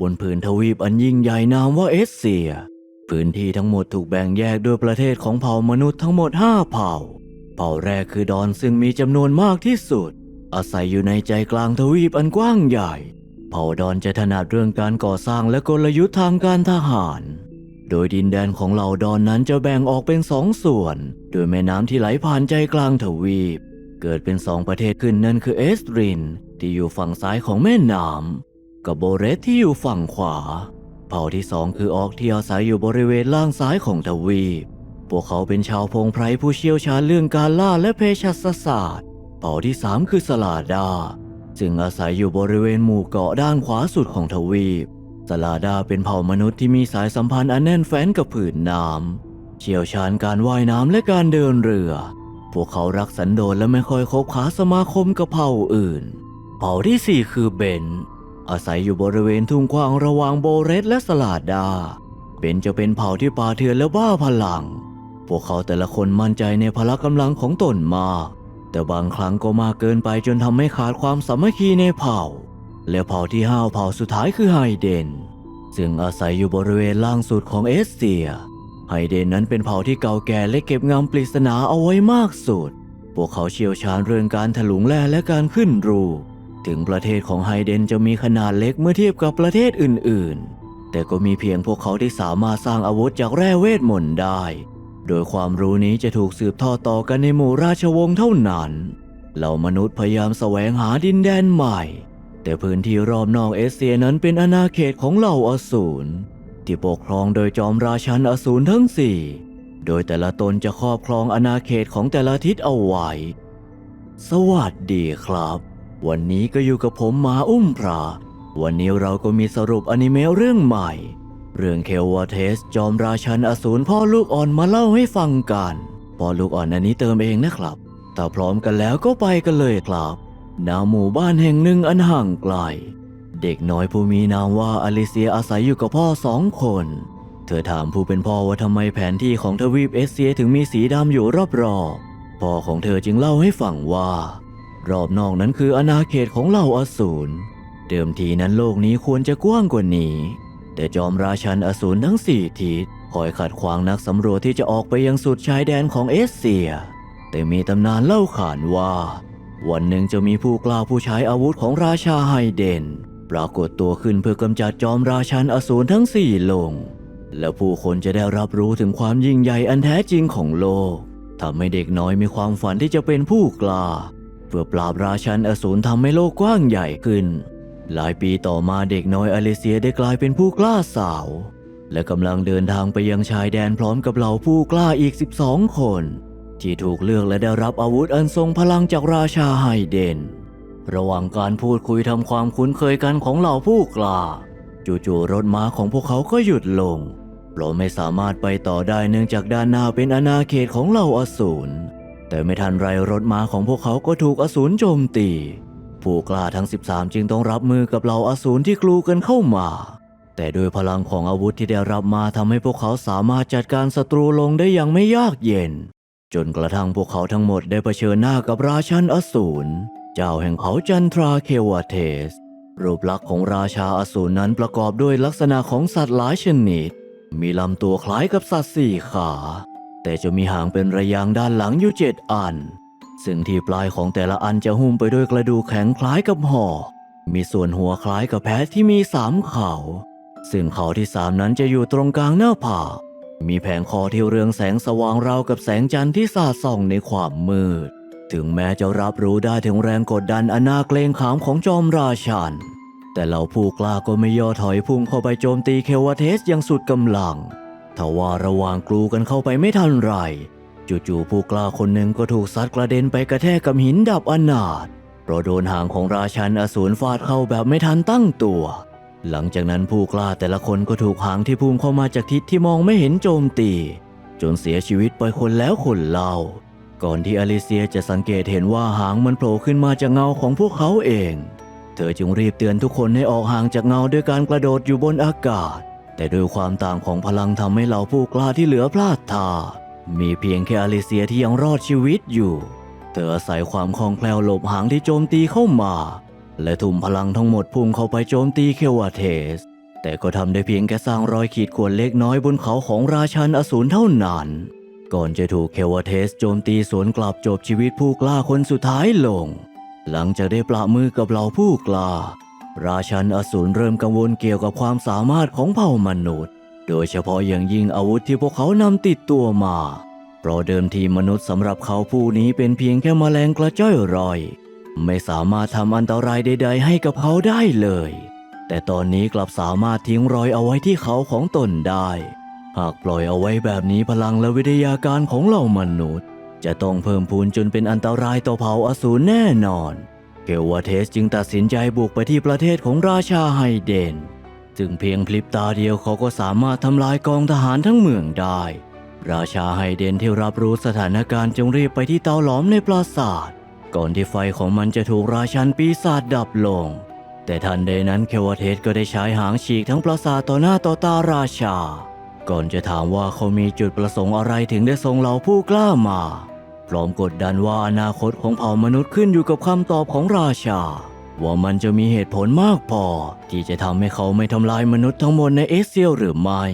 บนผืนทวีปอันยิ่งใหญ่นามว่าเอสเซีย พื้นที่ทั้งหมดถูกแบ่งแยกด้วยประเทศของเผ่ามนุษย์ทั้งหมด 5 เผ่า เผ่าแรกคือดอนซึ่งมีจำนวนมากที่สุด อาศัยอยู่ในใจกลางทวีปอันกว้างใหญ่ เผ่าดอนจะถนัดเรื่องการก่อสร้างและกลยุทธ์ทางการทหาร โดยดินแดนของเหล่าดอนนั้นจะแบ่งออกเป็นสองส่วน โดยแม่น้ำที่ไหลผ่านใจกลางทวีป เกิดเป็นสองประเทศขึ้นนั่นคือเอสตริน ที่อยู่ฝั่งซ้ายของแม่น้ำ กับโบเรสที่อยู่ฝั่งขวา เผ่าที่สองคือออกที่อาศัยอยู่บริเวณล่างซ้ายของทวีป พวกเขาเป็นชาวพงไพรผู้เชี่ยวชาญเรื่องการล่าและเพศศาสตร์ เผ่าที่สามคือสลาดาซึ่งอาศัยอยู่บริเวณหมู่เกาะด้านขวาสุดของทวีป สลาดาเป็นเผ่ามนุษย์ที่มีสายสัมพันธ์อันแน่นแฟ้นกับผืนน้ำเชี่ยวชาญการว่ายน้ำและการเดินเรือ พวกเขารักสันโดษและไม่ค่อยคบค้าสมาคมกับเผ่าอื่น เผ่าที่สี่คือเบน อาศัยอยู่บริเวณทุ่งกว้างระหว่างโบเรสและสลาดดาเบนจะเป็นเผ่าที่ป่าเถื่อนและบ้าพลัง พวกเขาแต่ละคนมั่นใจในพละกำลังของตนมาก แต่บางครั้งก็มากเกินไปจนทำให้ขาดความสามัคคีในเผ่า และเผ่าที่ห้าวเผ่าสุดท้ายคือไฮเดน ซึ่งอาศัยอยู่บริเวณล่างสุดของเอสเซีย ไฮเดนนั้นเป็นเผ่าที่เก่าแก่และเก็บงำปริศนาเอาไว้มากสุด พวกเขาเชี่ยวชาญเรื่องการถลุงแร่และการขึ้นรูป ถึงประเทศของไฮเดนจะมีขนาดเล็กเมื่อเทียบกับประเทศอื่นๆ แต่ก็มีเพียงพวกเขาที่สามารถสร้างอาวุธจากแร่เวทมนต์ได้ โดยความรู้นี้จะถูกสืบทอดต่อกันในหมู่ราชวงศ์เท่านั้น เหล่ามนุษย์พยายามแสวงหาดินแดนใหม่ แต่พื้นที่รอบนอกเอเชียนั้นเป็นอาณาเขตของเหล่าอสูรที่ปกครองโดยจอมราชันอสูรทั้งสี่ โดยแต่ละตนจะครอบครองอาณาเขตของแต่ละทิศเอาไว้ สวัสดีครับ วันนี้ก็อยู่กับผมมาอุ้มพระวันนี้เราก็มีสรุปอนิเมะเรื่องใหม่ เรื่องเควาเทส จอมราชันอสูรพ่อลูกอ่อนมาเล่าให้ฟังกัน พ่อลูกอ่อนอันนี้เติมเองนะครับถ้าพร้อมกันแล้วก็ไปกันเลยครับณหมู่บ้านแห่งหนึ่งอันห่างไกล เด็กน้อยผู้มีนามว่าอลิเซียอาศัยอยู่กับพ่อสองคน เธอถามผู้เป็นพ่อว่าทำไมแผนที่ของทวีปเอเชียถึงมีสีดำอยู่รอบๆพ่อของเธอจึงเล่าให้ฟังว่า รอบนอกนั้นคืออาณาเขตของเหล่าอสูร เดิมทีนั้นโลกนี้ควรจะกว้างกว่านี้ แต่จอมราชันอสูรทั้งสี่ทิศคอยขัดขวางนักสำรวจที่จะออกไปยังสุดชายแดนของเอเชีย แต่มีตำนานเล่าขานว่า วันหนึ่งจะมีผู้กล้าผู้ใช้อาวุธของราชาไฮเดน ปรากฏตัวขึ้นเพื่อกำจัดจอมราชันอสูรทั้งสี่ลง และผู้คนจะได้รับรู้ถึงความยิ่งใหญ่อันแท้จริงของโลกทำให้เด็กน้อยมีความฝันที่จะเป็นผู้กล้า พื่อปราบราชันอสูรทำให้โลกกว้างใหญ่ขึ้น หลายปีต่อมาเด็กน้อยอเลเซียได้กลายเป็นผู้กล้าสาว และกำลังเดินทางไปยังชายแดนพร้อมกับเหล่าผู้กล้าอีก 12 คน ที่ถูกเลือกและได้รับอาวุธอันทรงพลังจากราชาไฮเดน ระหว่างการพูดคุยทำความคุ้นเคยกันของเหล่าผู้กล้า จู่ๆรถม้าของพวกเขาก็หยุดลงเพราะไม่สามารถไปต่อได้เนื่องจากด้านหน้าเป็นอาณาเขตของเหล่าอสูร แต่ไม่ทันไรรถม้าของพวกเขาก็ถูกอสูรโจมตี ผู้กล้าทั้ง 13 จึงต้องรับมือกับเหล่าอสูรที่กลูกันเข้ามา แต่ด้วยพลังของอาวุธที่ได้รับมาทำให้พวกเขาสามารถจัดการศัตรูลงได้อย่างไม่ยากเย็น จนกระทั่งพวกเขาทั้งหมดได้เผชิญหน้ากับราชันอสูรเจ้าแห่งเขาจันทราเควาเทส รูปลักษณ์ของราชาอสูรนั้นประกอบด้วยลักษณะของสัตว์หลายชนิด มีลำตัวคล้ายกับสัตว์สี่ขา แต่จะมีหางเป็นระยางด้านหลังอยู่เจ็ดอัน ซึ่งที่ปลายของแต่ละอันจะหุ้มไปด้วยกระดูกแข็งคล้ายกับหอมีส่วนหัวคล้ายกับแพะที่มีสามเขา ซึ่งเขาที่สามนั้นจะอยู่ตรงกลางหน้าผากมีแผงคอที่เรืองแสงสว่างราวกับแสงจันทร์ที่สาดส่องในความมืด ถึงแม้จะรับรู้ได้ถึงแรงกดดันอันน่าเกรงขามของจอมราชัน แต่เหล่าผู้กล้าก็ไม่ย่อถอยพุ่งเข้าไปโจมตีเควาเทสอย่างสุดกำลัง ทว่าระหว่างกลูกันเข้าไปไม่ทันไร จู่ๆผู้กล้าคนหนึ่งก็ถูกซัดกระเด็นไปกระแทกกับหินดับอนาถเพราะโดนหางของราชันอสูรฟาดเข้าแบบไม่ทันตั้งตัว หลังจากนั้นผู้กล้าแต่ละคนก็ถูกหางที่พุ่งเข้ามาจากทิศที่มองไม่เห็นโจมตี จนเสียชีวิตไปคนแล้วคนเล่า ก่อนที่อลิเซียจะสังเกตเห็นว่าหางมันโผล่ขึ้นมาจากเงาของพวกเขาเอง เธอจึงรีบเตือนทุกคนให้ออกห่างจากเงาด้วยการกระโดดอยู่บนอากาศ แต่ด้วยความต่างของพลังทำให้เหล่าผู้กล้าที่เหลือพลาดท่ามีเพียงแค่อลิเซียที่ยังรอดชีวิตอยู่ เธออาศัยความคล่องแคล่วหลบหางที่โจมตีเข้ามา และทุ่มพลังทั้งหมดพุ่งเข้าไปโจมตีเควาเทส แต่ก็ทำได้เพียงแค่สร้างรอยขีดข่วนเล็กน้อยบนเขาของราชันอสูรเท่านั้น ก่อนจะถูกเควาเทสโจมตีสวนกลับจบชีวิตผู้กล้าคนสุดท้ายลง หลังจากได้ปละมือกับเหล่าผู้กล้า ราชันอสูรเริ่มกังวลเกี่ยวกับความสามารถของเผ่ามนุษย์ โดยเฉพาะอย่างยิ่งอาวุธที่พวกเขานำติดตัวมา เพราะเดิมทีมนุษย์สำหรับเขาผู้นี้เป็นเพียงแค่แมลงกระจ้อยรอย ไม่สามารถทำอันตรายใด ๆ ให้กับเขาได้เลย แต่ตอนนี้กลับสามารถทิ้งรอยเอาไว้ที่เขาของตนได้ หากปล่อยเอาไว้แบบนี้พลังและวิทยาการของเหล่ามนุษย์ จะต้องเพิ่มพูนจนเป็นอันตรายต่อเผ่าอสูรแน่นอน เกลวาเทสจึงตัดสินใจบุกไปที่ประเทศของราชาไฮเดนจึงเพียงพลิบตาเดียวเขาก็สามารถทำลายกองทหารทั้งเมืองได้ ราชาไฮเดนที่รับรู้สถานการณ์จึงรีบไปที่เตาหลอมในปราสาท ก่อนที่ไฟของมันจะถูกราชันปีศาจดับลง แต่ทันใดนั้นเควาเทสก็ได้ใช้หางฉีกทั้งปราสาทต่อหน้าต่อตาราชา ก่อนจะถามว่าเขามีจุดประสงค์อะไรถึงได้ส่งเหล่าผู้กล้ามา พร้อมกดดันว่าอนาคตของเผ่ามนุษย์ขึ้นอยู่กับคำตอบของราชา ว่ามันจะมีเหตุผลมากพอ ที่จะทำให้เขาไม่ทำลายมนุษย์ทั้งหมดในเอเซียหรือไม่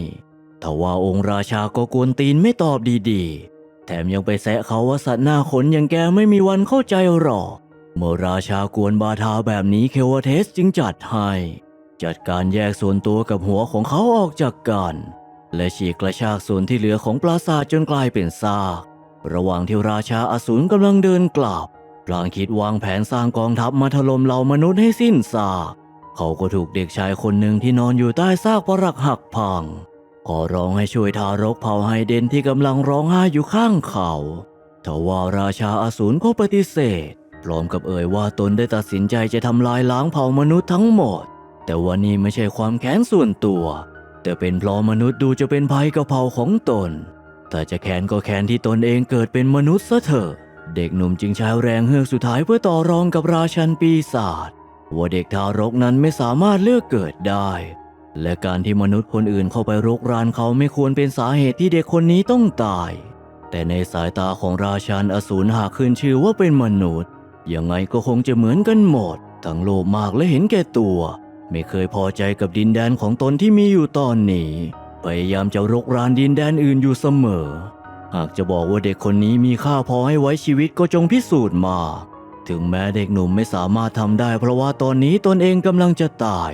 แต่ว่าองค์ราชาก็กวนตีนไม่ตอบดีๆ แถมยังไปแซะเขาว่าสัตว์หน้าขนอย่างแกไม่มีวันเข้าใจหรอก เมื่อราชากวนบาทาแบบนี้เควาเทสจึงจัดให้จัดการแยกส่วนตัวกับหัวของเขาออกจากกัน และฉีกกระชากส่วนที่เหลือของปราสาทจนกลายเป็นซาก ระหว่างที่ราชาอสูรกำลังเดินกลับพลางคิดวางแผนสร้างกองทัพมาถล่มเหล่ามนุษย์ให้สิ้นซากเขาก็ถูกเด็กชายคนหนึ่งที่นอนอยู่ใต้ซากปรักหักพังขอร้องให้ช่วยทารกเผ่าไฮเดนที่กำลังร้องไห้อยู่ข้างเขาทว่าราชาอสูรก็ปฏิเสธ พร้อมกับเอ่ยว่าตนได้ตัดสินใจจะทำลายล้างเผ่ามนุษย์ทั้งหมด แต่ว่านี่ไม่ใช่ความแค้นส่วนตัว แต่เป็นเพราะมนุษย์ดูจะเป็นภัยกับเผ่าของตน แต่จะแค้นก็แค้นที่ตนเองเกิดเป็นมนุษย์ซะเถอะ เด็กหนุ่มจึงใช้แรงเฮือกสุดท้ายเพื่อต่อรองกับราชันปีศาจว่าเด็กทารกนั้นไม่สามารถเลือกเกิดได้ และการที่มนุษย์คนอื่นเข้าไปรกรานเขาไม่ควรเป็นสาเหตุที่เด็กคนนี้ต้องตาย แต่ในสายตาของราชันอสูรหากขึ้นชื่อว่าเป็นมนุษย์ ยังไงก็คงจะเหมือนกันหมด ทั้งโลภมากและเห็นแก่ตัว ไม่เคยพอใจกับดินแดนของตนที่มีอยู่ตอนนี้ พยายามจะรกรานดินแดนอื่นอยู่เสมอ หากจะบอกว่าเด็กคนนี้มีค่าพอให้ไว้ชีวิตก็จงพิสูจน์มา ถึงแม้เด็กหนุ่มไม่สามารถทำได้ เพราะว่าตอนนี้ตนเองกำลังจะตาย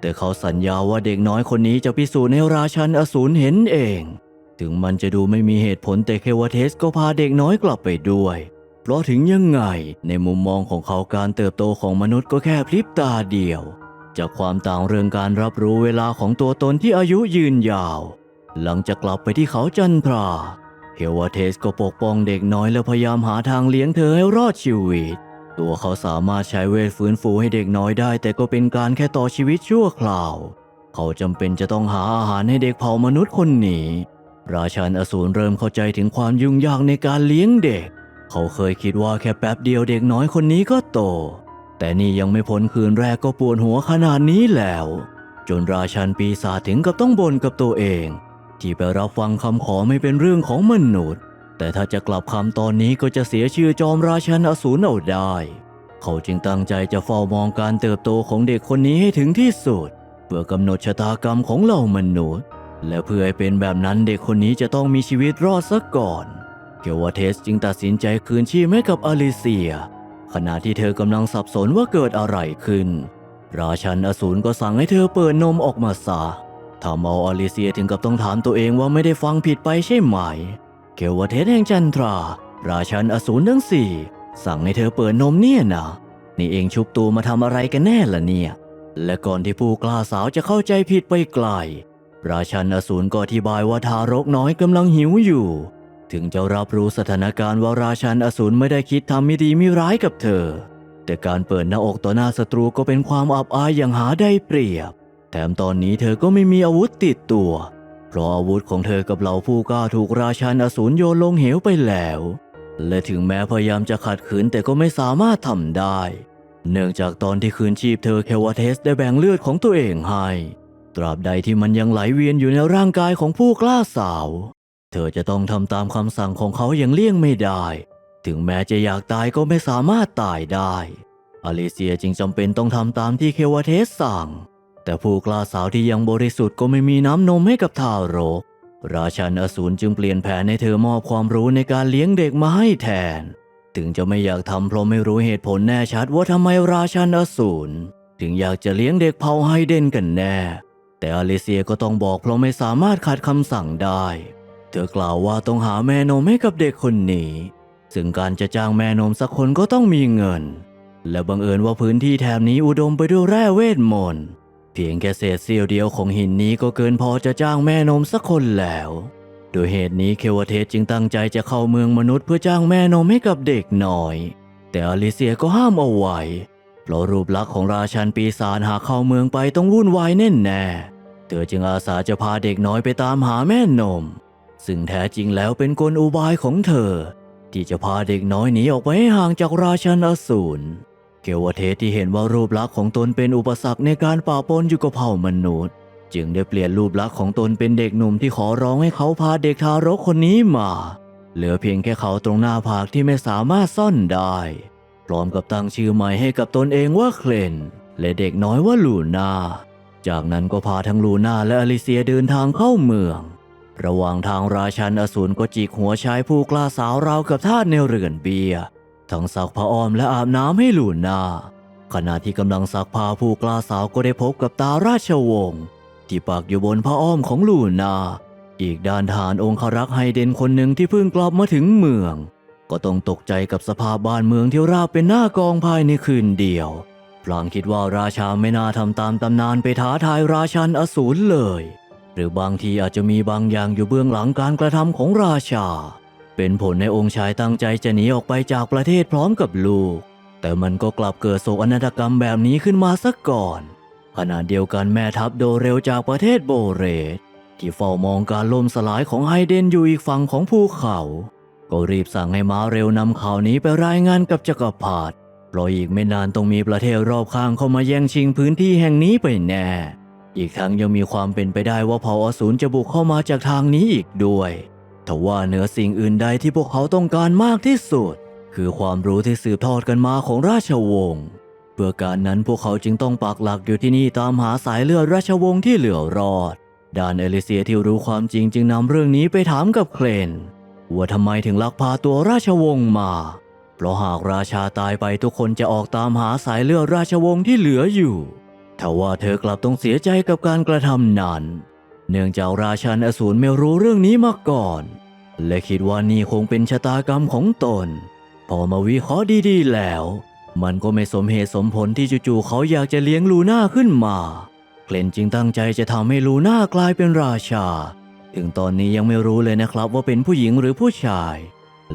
แต่เขาสัญญาว่าเด็กน้อยคนนี้จะพิสูจน์ให้ราชันอสูรเห็นเอง ถึงมันจะดูไม่มีเหตุผลแต่เควาเทสก็พาเด็กน้อยกลับไปด้วย เพราะถึงยังไง ในมุมมองของเขาการเติบโตของมนุษย์ก็แค่พลิบตาเดียว จากความต่างเรื่องการรับรู้เวลาของตัวตนที่อายุยืนยาว หลังจากกลับไปที่เขาจันทรา เฮวาเทสก็ปกป้องเด็กน้อยและพยายามหาทางเลี้ยงเธอให้รอดชีวิต ตัวเขาสามารถใช้เวทฟื้นฟูให้เด็กน้อยได้ แต่ก็เป็นการแค่ต่อชีวิตชั่วคราว เขาจำเป็นจะต้องหาอาหารให้เด็กเผ่ามนุษย์คนนี้ ราชันอสูรเริ่มเข้าใจถึงความยุ่งยากในการเลี้ยงเด็ก เขาเคยคิดว่าแค่แป๊บเดียวเด็กน้อยคนนี้ก็โต แต่นี่ยังไม่พ้นคืนแรกก็ปวดหัวขนาดนี้แล้ว จนราชันปีศาจถึงกับต้องบ่นกับตัวเอง ที่ไปรับฟังคำขอไม่เป็นเรื่องของมนุษย์ แต่ถ้าจะกลับคำตอนนี้ก็จะเสียชื่อจอมราชันอสูรเอาได้ เขาจึงตั้งใจจะเฝ้ามองการเติบโตของเด็กคนนี้ให้ถึงที่สุด เพื่อกำหนดชะตากรรมของเหล่ามนุษย์ และเพื่อให้เป็นแบบนั้นเด็กคนนี้จะต้องมีชีวิตรอดซะก่อน เกวาเทสจึงตัดสินใจคืนชีพให้กับอลิเซีย ขณะที่เธอกำลังสับสนว่าเกิดอะไรขึ้น ราชันอสูรก็สั่งให้เธอเปิดนมออกมาซะทำเอาอลิเซียถึงกับต้องถามตัวเองว่าไม่ได้ฟังผิดไปใช่ไหม เกวเทสแห่งจันทรา ราชันอสูรทั้งสี่สั่งให้เธอเปิดนมเนี่ยนะนี่เองชุบตัวมาทำอะไรกันแน่ล่ะเนี่ย และก่อนที่ผู้กล้าสาวจะเข้าใจผิดไปไกล ราชันอสูรก็อธิบายว่าทารกน้อยกำลังหิวอยู่ ถึงจะรับรู้สถานการณ์ว่าราชันอสูรไม่ได้คิดทำไม่ดีไม่ร้ายกับเธอ แต่การเปิดหน้าอกต่อหน้าศัตรูก็เป็นความอับอายอย่างหาได้เปรียบ แถมตอนนี้เธอก็ไม่มีอาวุธติดตัว เพราะอาวุธของเธอกับเหล่าผู้กล้าถูกราชันอสูรโยนลงเหวไปแล้ว และถึงแม้พยายามจะขัดขืนแต่ก็ไม่สามารถทำได้ เนื่องจากตอนที่คืนชีพเธอเควาเทสได้แบ่งเลือดของตัวเองให้ ตราบใดที่มันยังไหลเวียนอยู่ในร่างกายของผู้กล้าสาว เธอจะต้องทำตามคำสั่งของเขาอย่างเลี่ยงไม่ได้ ถึงแม้จะอยากตายก็ไม่สามารถตายได้ อลิเซียจึงจำเป็นต้องทำตามที่เควาเทสสั่ง แต่ผู้กล้าสาวที่ยังบริสุทธิ์ก็ไม่มีน้ำนมให้กับทารก ราชันอสูรจึงเปลี่ยนแผนให้เธอมอบความรู้ในการเลี้ยงเด็กมาให้แทน ถึงจะไม่อยากทำเพราะไม่รู้เหตุผลแน่ชัดว่าทำไมราชันอสูรถึงอยากจะเลี้ยงเด็กเผาไฮเดนกันแน่ แต่อลิเซียก็ต้องบอกเพราะไม่สามารถขัดคำสั่งได้ เธอกล่าวว่าต้องหาแม่นมให้กับเด็กคนนี้ ซึ่งการจะจ้างแม่นมสักคนก็ต้องมีเงิน และบังเอิญว่าพื้นที่แถบนี้อุดมไปด้วยแร่เวทมนต์เพียงแค่เศษเสี้ยวเดียวของหินนี้ก็เกินพอจะจ้างแม่นมสักคนแล้ว โดยเหตุนี้เควเทสจึงตั้งใจจะเข้าเมืองมนุษย์เพื่อจ้างแม่นมให้กับเด็กน้อย แต่อลิเซียก็ห้ามเอาไว้เพราะรูปลักษณ์ของราชันปีศาจหากเข้าเมืองไปต้องวุ่นวายแน่แน่เธอจึงอาสาจะพาเด็กน้อยไปตามหาแม่นม ซึ่งแท้จริงแล้วเป็นกลอุบายของเธอ ที่จะพาเด็กน้อยหนีออกไปให้ห่างจากราชันอสูรเกวเทสที่เห็นว่ารูปลักษณ์ของตนเป็นอุปสรรคในการป่าปนอยู่กับเผ่ามนุษย์ จึงได้เปลี่ยนรูปลักษณ์ของตนเป็นเด็กหนุ่มที่ขอร้องให้เขาพาเด็กทารกคนนี้มา เหลือเพียงแค่เขาตรงหน้าผากที่ไม่สามารถซ่อนได้ พร้อมกับตั้งชื่อใหม่ให้กับตนเองว่าเคลนและเด็กน้อยว่าลูนาจากนั้นก็พาทั้งลูนาและอลิเซียเดินทางเข้าเมือง ระหว่างทางราชันอสูรก็จิกหัวชายผู้กล้าสาวราวกับท่าสในเรือนเบียทั้งซักผ้าอ้อมและอาบน้ำให้ลูนาขณะที่กำลังซักผ้าผู้กล้าสาวก็ได้พบกับตาราชวงศ์ที่ปักอยู่บนผ้าอ้อมของลูนา อีกด้านทหารองครักษ์ไฮเดนคนหนึ่งที่เพิ่งกลับมาถึงเมือง ก็ต้องตกใจกับสภาพบ้านเมืองที่ราบเป็นหน้ากองภายในคืนเดียวพลางคิดว่าราชาไม่น่าทำตามตำนานไปท้าทายราชันอสูรเลย หรือบางทีอาจจะมีบางอย่างอยู่เบื้องหลังการกระทำของราชา เป็นผลในองค์ชายตั้งใจจะหนีออกไปจากประเทศพร้อมกับลูก แต่มันก็กลับเกิดโศกนาฏกรรมแบบนี้ขึ้นมาซะก่อนขณะเดียวกันแม่ทัพโดเร็วจากประเทศโบเรตที่เฝ้ามองการล่มสลายของไฮเดนอยู่อีกฝั่งของภูเขา ก็รีบสั่งให้ม้าเร็วนำข่าวนี้ไปรายงานกับจักรพรรดิเพราะอีกไม่นานต้องมีประเทศรอบข้างเข้ามาแย่งชิงพื้นที่แห่งนี้ไปแน่ อีกทั้งยังมีความเป็นไปได้ว่าเผ่าอสูรจะบุกเข้ามาจากทางนี้อีกด้วยทว่าเหนือสิ่งอื่นใดที่พวกเขาต้องการมากที่สุด คือความรู้ที่สืบทอดกันมาของราชวงศ์เพื่อการนั้นพวกเขาจึงต้องปักหลักอยู่ที่นี่ตามหาสายเลือดราชวงศ์ที่เหลือรอดด้านเอลิเซียที่รู้ความจริงจึงนำเรื่องนี้ไปถามกับเคลนว่าทำไมถึงลักพาตัวราชวงศ์มา เพราะหากราชาตายไปทุกคนจะออกตามหาสายเลือดราชวงศ์ที่เหลืออยู่ ทว่าเธอกลับต้องเสียใจกับการกระทำนั้น เนื่องจากราชันอสูรไม่รู้เรื่องนี้มาก่อน และคิดว่านี่คงเป็นชะตากรรมของตน พอมาวิเคราะห์ดีๆแล้ว มันก็ไม่สมเหตุสมผลที่จู่ๆเขาอยากจะเลี้ยงลูน่าขึ้นมาเคลนจึงตั้งใจจะทำให้ลูน่ากลายเป็นราชา ถึงตอนนี้ยังไม่รู้เลยนะครับว่าเป็นผู้หญิงหรือผู้ชาย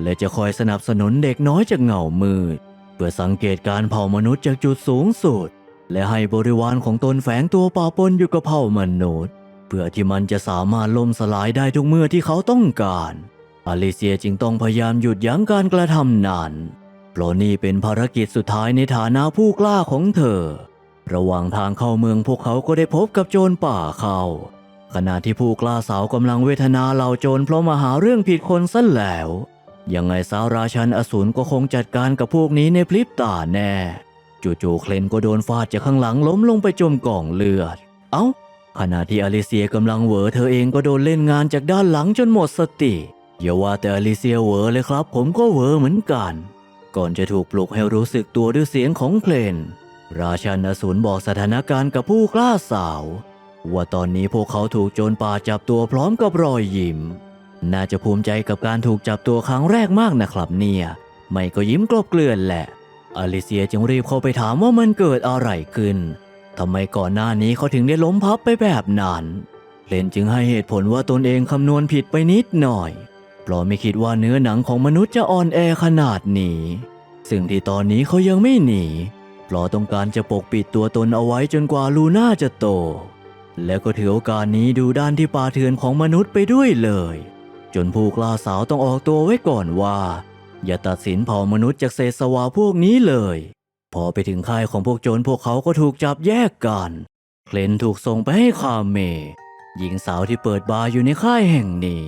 และจะคอยสนับสนุนเด็กน้อยจากเงามืด เพื่อสังเกตการเผ่ามนุษย์จากจุดสูงสุด และให้บริวารของตนแฝงตัวป่าปนอยู่กับเผ่ามนุษย์ เพื่อที่มันจะสามารถล่มสลายได้ทุกเมื่อที่เขาต้องการอลิเซียจึงต้องพยายามหยุดยั้งการกระทำนั้นเพราะนี่เป็นภารกิจสุดท้ายในฐานะผู้กล้าของเธอ ระหว่างทางเข้าเมืองพวกเขาก็ได้พบกับโจรป่าเขาขณะที่ผู้กล้าสาวกำลังเวทนาเหล่าโจรเพราะมาหาเรื่องผิดคนซะแล้ว ยังไงสาวราชันอสูรก็คงจัดการกับพวกนี้ในพริบตาแน่ จู่ๆเคลนก็โดนฟาดจากข้างหลังล้มลงไปจมกองเลือด เอ้า ขณะที่อลิเซียกำลังเหวอเธอเองก็โดนเล่นงานจากด้านหลังจนหมดสติ อย่าว่าแต่อลิเซียเหวอเลยครับ ผมก็เหวอเหมือนกัน ก่อนจะถูกปลุกให้รู้สึกตัวด้วยเสียงของเพลน ราชันอสูรบอกสถานการณ์กับผู้กล้าสาว ว่าตอนนี้พวกเขาถูกโจรป่าจับตัวพร้อมกับรอยยิ้ม น่าจะภูมิใจกับการถูกจับตัวครั้งแรกมากนะครับเนี่ย ไม่ก็ยิ้มกลบเกลื่อนแหละ อลิเซียจึงรีบเข้าไปถามว่ามันเกิดอะไรขึ้นทำไมก่อนหน้านี้เขาถึงได้ล้มพับไปแบบนั้นเลนจึงให้เหตุผลว่าตนเองคำนวณผิดไปนิดหน่อย เพราะไม่คิดว่าเนื้อหนังของมนุษย์จะอ่อนแอขนาดนี้ ซึ่งที่ตอนนี้เขายังไม่หนี เพราะต้องการจะปกปิดตัวตนเอาไว้จนกว่าลูน่าจะโต และก็ถือโอกาสนี้ดูด้านที่ป่าเถื่อนของมนุษย์ไปด้วยเลย จนผู้กล้าสาวต้องออกตัวไว้ก่อนว่า อย่าตัดสินเผ่ามนุษย์จากเศษสวาพวกนี้เลย พอไปถึงค่ายของพวกโจรพวกเขาก็ถูกจับแยกกัน เคลนถูกส่งไปให้คาเม หญิงสาวที่เปิดบาร์อยู่ในค่ายแห่งนี้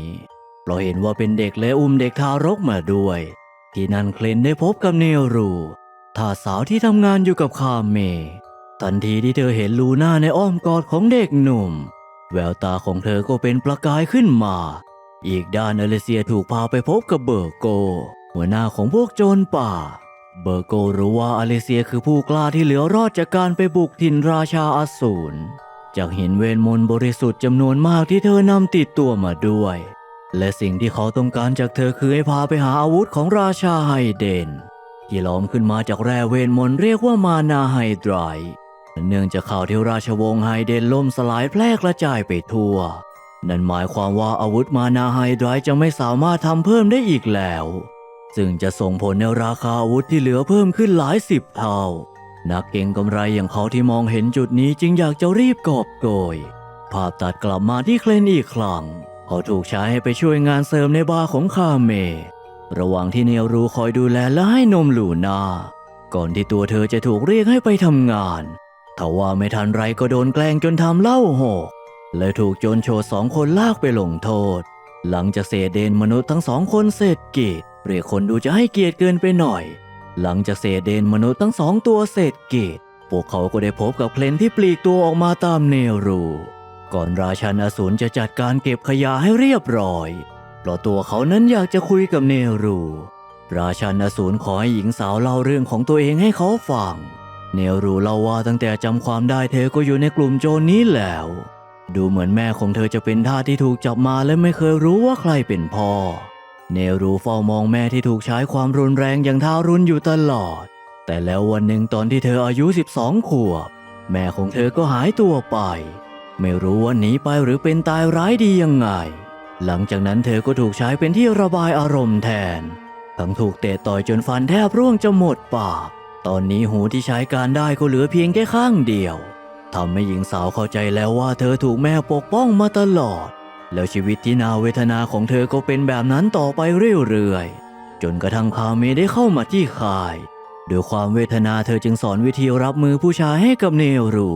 เราเห็นว่าเป็นเด็กและอุ้มเด็กทารกมาด้วย ที่นั่นเคลนได้พบกับเนรูทาสสาวที่ทำงานอยู่กับคาเม ทันทีที่เธอเห็นลูน่าในอ้อมกอดของเด็กหนุ่ม แววตาของเธอก็เป็นประกายขึ้นมา อีกด้านอเลเซียถูกพาไปพบกับเบอร์โก หัวหน้าของพวกโจรป่า เบอร์โกรู้ว่าอเลเซียคือผู้กล้าที่เหลือรอดจากการไปบุกถิ่นราชาอสูรจากหินเวทมนต์บริสุทธิ์จำนวนมากที่เธอนำติดตัวมาด้วย และสิ่งที่เขาต้องการจากเธอคือให้พาไปหาอาวุธของราชาไฮเดน ที่ล้อมขึ้นมาจากแร่เวทมนต์เรียกว่ามานาไฮไดรท์เนื่องจากข่าวที่ราชวงศ์ไฮเดนล่มสลายแพร่กระจายไปทั่ว นั่นหมายความว่าอาวุธมานาไฮไดรท์จะไม่สามารถทำเพิ่มได้อีกแล้ว ซึ่งจะส่งผลในราคาอาวุธที่เหลือเพิ่มขึ้นหลายสิบเท่า นักเก็งกำไรอย่างเขาที่มองเห็นจุดนี้จึงอยากจะรีบกอบโกย ภาพตัดกลับมาที่เคลนอีกครั้งเขาถูกใช้ให้ไปช่วยงานเสริมในบาร์ของคาเม ระหว่างที่เนรูคอยดูแลและให้นมลูนา ก่อนที่ตัวเธอจะถูกเรียกให้ไปทำงานทว่าไม่ทันไรก็โดนแกล้งจนทำเล่าหกและถูกโจรโชสองคนลากไปลงโทษ หลังจากเศษเดนมนุษย์ทั้งสองคนเสร็จกิจเรียกคนดูจะให้เกียรติเกินไปหน่อย หลังจากเศษเดนมนุษย์ทั้งสองตัวเสร็จกิจพวกเขาก็ได้พบกับเพลนที่ปลีกตัวออกมาตามเนรู ก่อนราชันอสูรจะจัดการเก็บขยะให้เรียบร้อย เพราะตัวเขานั้นอยากจะคุยกับเนรู ราชันอสูรขอให้หญิงสาวเล่าเรื่องของตัวเองให้เขาฟัง เนรูเล่าว่าตั้งแต่จำความได้เธอก็อยู่ในกลุ่มโจรนี้แล้ว ดูเหมือนแม่ของเธอจะเป็นทาสที่ถูกจับมาและไม่เคยรู้ว่าใครเป็นพ่อ เนรูเฝ้ามองแม่ที่ถูกใช้ความรุนแรงอย่างทารุณอยู่ตลอด แต่แล้ววันหนึ่งตอนที่เธออายุ 12 ขวบ แม่ของเธอก็หายตัวไป ไม่รู้ว่าหนีไปหรือเป็นตายร้ายดียังไง หลังจากนั้นเธอก็ถูกใช้เป็นที่ระบายอารมณ์แทน ทั้งถูกเตะต่อยจนฟันแทบร่วงจะหมดปาก ตอนนี้หูที่ใช้การได้ก็เหลือเพียงแค่ข้างเดียว ทำให้หญิงสาวเข้าใจแล้วว่าเธอถูกแม่ปกป้องมาตลอด แล้วชีวิตที่นาเวทนาของเธอก็เป็นแบบนั้นต่อไปเรื่อยๆ จนกระทั่งคาเมได้เข้ามาที่ค่ายด้วยความเวทนาเธอจึงสอนวิธีรับมือผู้ชายให้กับเนรู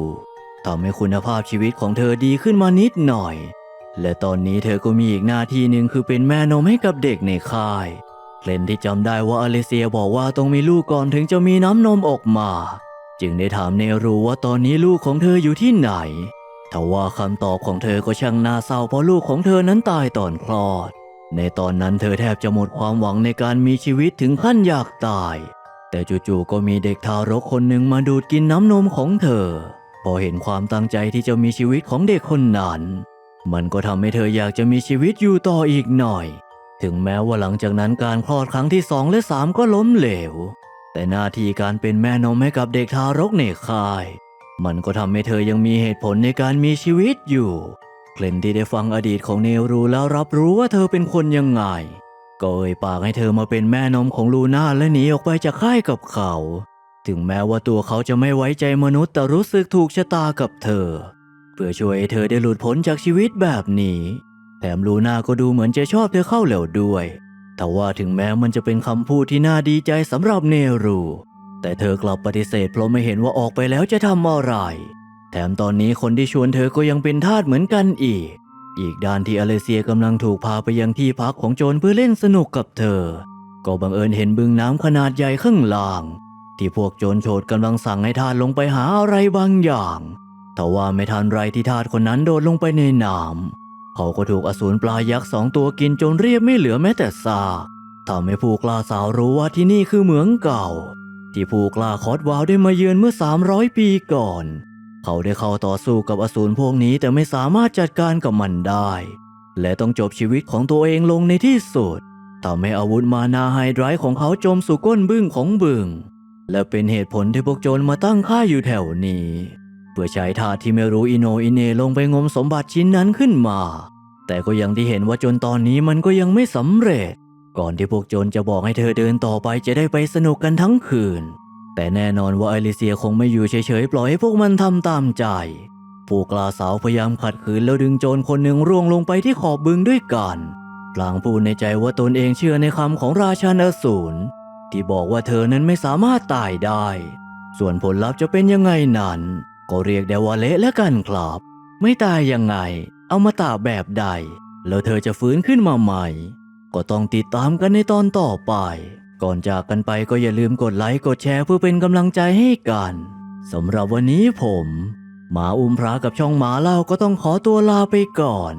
ทำให้คุณภาพชีวิตของเธอดีขึ้นมานิดหน่อย และตอนนี้เธอก็มีอีกหน้าที่หนึ่งคือเป็นแม่นมให้กับเด็กในค่ายเคลนที่จำได้ว่าอเลเซียบอกว่าต้องมีลูกก่อนถึงจะมีน้ำนมออกมา จึงได้ถามเนรูว่าตอนนี้ลูกของเธออยู่ที่ไหนทว่าคำตอบของเธอก็ช่างน่าเศร้าเพราะลูกของเธอนั้นตายตอนคลอด ในตอนนั้นเธอแทบจะหมดความหวังในการมีชีวิตถึงขั้นอยากตาย แต่จู่ๆก็มีเด็กทารกคนหนึ่งมาดูดกินน้ำนมของเธอ พอเห็นความตั้งใจที่จะมีชีวิตของเด็กคนนั้น มันก็ทำให้เธออยากจะมีชีวิตอยู่ต่ออีกหน่อย ถึงแม้ว่าหลังจากนั้นการคลอดครั้งที่สองและสามก็ล้มเหลว แต่หน้าที่การเป็นแม่นมให้กับเด็กทารกในค่าย มันก็ทำให้เธอยังมีเหตุผลในการมีชีวิตอยู่เคลนที่ได้ฟังอดีตของเนรูแล้วรับรู้ว่าเธอเป็นคนยังไง ก็เอ่ยปากให้เธอมาเป็นแม่นมของลูน่าและหนีออกไปจากค่ายกับเขา ถึงแม้ว่าตัวเขาจะไม่ไว้ใจมนุษย์แต่รู้สึกถูกชะตากับเธอ เพื่อช่วยให้เธอได้หลุดพ้นจากชีวิตแบบนี้ แถมลูน่าก็ดูเหมือนจะชอบเธอเข้าแล้วด้วย แต่ว่าถึงแม้มันจะเป็นคำพูดที่น่าดีใจสำหรับเนรู แต่เธอกลับปฏิเสธเพราะไม่เห็นว่าออกไปแล้วจะทำอะไร แถมตอนนี้คนที่ชวนเธอก็ยังเป็นทาสเหมือนกันอีก อีกด้านที่อเลเซียกำลังถูกพาไปยังที่พักของโจรเพื่อเล่นสนุกกับเธอ ก็บังเอิญเห็นบึงน้ำขนาดใหญ่ข้างล่าง ที่พวกโจรโฉดกำลังสั่งให้ทาสลงไปหาอะไรบางอย่าง แต่ว่าไม่ทันไรที่ทาสคนนั้นโดดลงไปในน้ำ เขาก็ถูกอสูรปลายักษ์สองตัวกินจนเรียบไม่เหลือแม้แต่ซากทำให้ผู้กล้าสาวรู้ว่าที่นี่คือเหมืองเก่า ที่ผู้กล้าคอสวาวได้มาเยือนเมื่อ 300 ปีก่อน เขาได้เข้าต่อสู้กับอสูรพวกนี้แต่ไม่สามารถจัดการกับมันได้ และต้องจบชีวิตของตัวเองลงในที่สุดทำให้อาวุธมานาไฮดรท์ของเขาจมสู่ก้นบึ้งของบึง และเป็นเหตุผลที่พวกโจรมาตั้งค่ายอยู่แถวนี้ พื่อใช้ท่าที่ไม่รู้อิโนอิเนลงไปงมสมบัติชิ้นนั้นขึ้นมา แต่ก็ยังที่เห็นว่าจนตอนนี้มันก็ยังไม่สำเร็จ ก่อนที่พวกโจรจะบอกให้เธอเดินต่อไปจะได้ไปสนุกกันทั้งคืน แต่แน่นอนว่าอลิเซียคงไม่อยู่เฉยๆปล่อยให้พวกมันทำตามใจผู้กล้าสาวพยายามขัดขืนแล้วดึงโจรคนหนึ่งร่วงลงไปที่ขอบบึงด้วยกันพลางพูดในใจว่าตนเองเชื่อในคำของราชาอสูรที่บอกว่าเธอนั้นไม่สามารถตายได้ ส่วนผลลัพธ์จะเป็นยังไงนั้น ก็เรียกได้ว่าเละและกันครับ ไม่ตายยังไง เอามาตาแบบใด แล้วเธอจะฟื้นขึ้นมาใหม่ ก็ต้องติดตามกันในตอนต่อไป ก่อนจากกันไปก็อย่าลืมกดไลค์กดแชร์เพื่อเป็นกำลังใจให้กันสำหรับวันนี้ผมหมาอุ้มพระกับช่องหมาเล่าก็ต้องขอตัวลาไปก่อน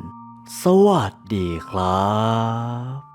สวัสดีครับ